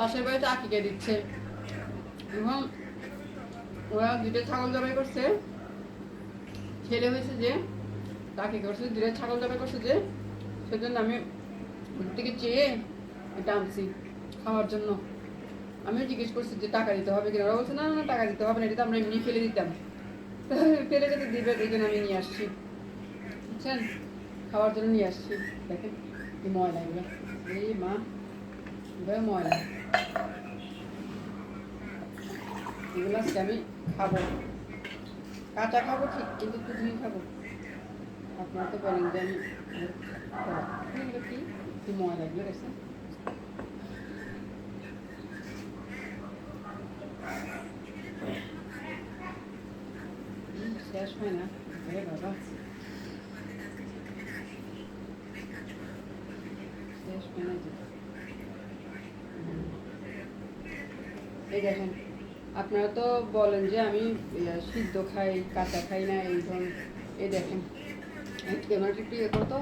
পাশের বাড়িতে আকিকে দিচ্ছে। এবং ওরা দুটো ছাগল জবাই করছে। ছেলে হয়েছে যে, তাকে করছে দুটো ছাগল জবাই করছে যে, সেজন্য আমি ওর দিকে চেয়ে এটা আনছি খাওয়ার জন্য। আমিও জিজ্ঞেস করছি যে, টাকা দিতে হবে কিনা? ওরা বলছে, না না টাকা দিতে হবে না, এটা তো আমরা এমনি ফেলে দিতাম। ফেলে যেতে দিবে, এই জন্য আমি নিয়ে আসছি। বুঝছেন? খাওয়ার জন্য নিয়ে আসছি। দেখেন কি ময়লা এগুলো। এই মা ময়লা। এগুলো আমি খাব। কাঁচা খাব ঠিক, কিন্তু একটু খাব। আপনারা তো বলেন যে আমি। এগুলো কি? কি ময়লা এগুলো গেছে শেষ হয় না। বাবা। শেষ হয় না যে। হুম। এই দেখেন, আপনারা তো বলেন যে আমি সিদ্ধ খাই, কাঁচা খাই না, এই ধরুন এই দেখেন ক্যামেরাটা একটু ইয়ে করতো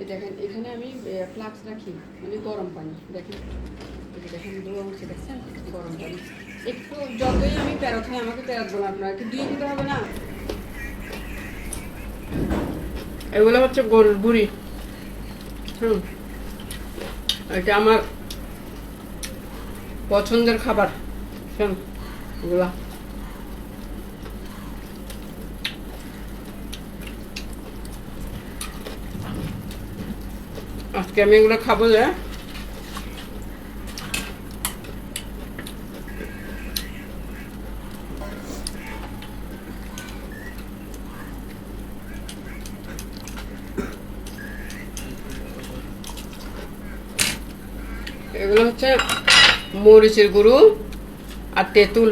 এই দেখেন, এখানে আমি ফ্লাক্স রাখি মানে গরম পানি। দেখেন দেখেন দু অংশে দেখছেন? গরম পানি। একটু যতই আমি প্যারো খাই, আমাকে প্যারত বলে আপনারা কি দিয়ে দিতে হবে না? এগুলো হচ্ছে গরুর বুড়ি। হুম। এটা আমার পছন্দের খাবার। শোন এগুলা আজকে আমি এগুলো খাব যে এগুলো হচ্ছে মরিচের গুঁড়ো আর তেঁতুল।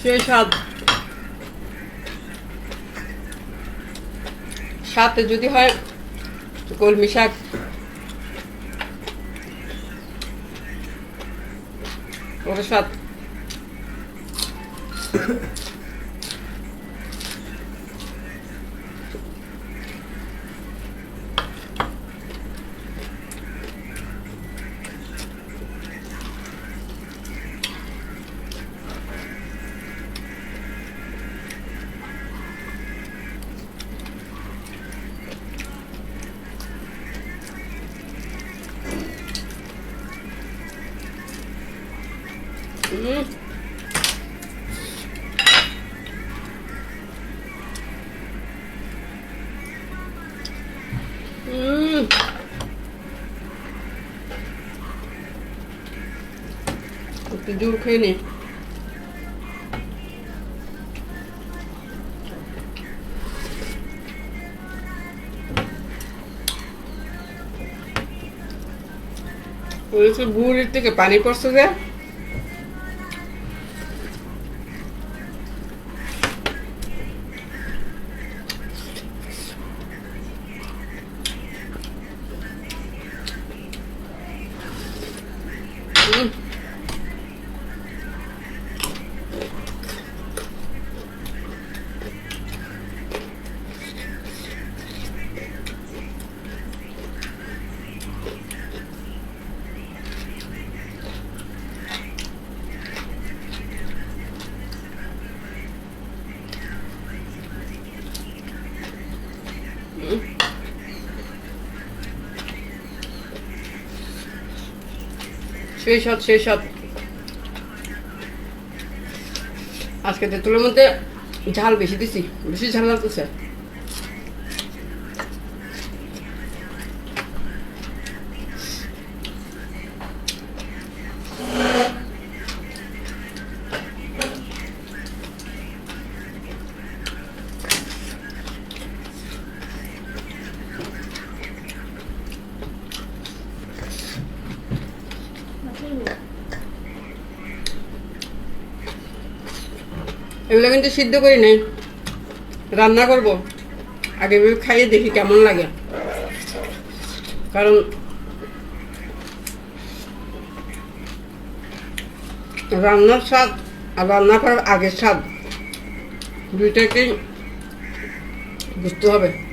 সেই স্বাদ। সাথে যদি হয় কলমি শাক। ওটা স্বাদ। উম। একটু জোর খেয়ে নে যে বুড়ির থেকে পানি পড়ছে যে সেই সব সেই সব আজকে তেঁতুলের মধ্যে ঝাল বেশি দিছি বেশি ঝাল লাগতেছে। এগুলো কিন্তু সিদ্ধ করি নাই রান্না করব। আগে খাইয়ে দেখি কেমন লাগে। কারণ রান্নার স্বাদ আর রান্না করার আগের স্বাদ দুইটাকেই বুঝতে হবে।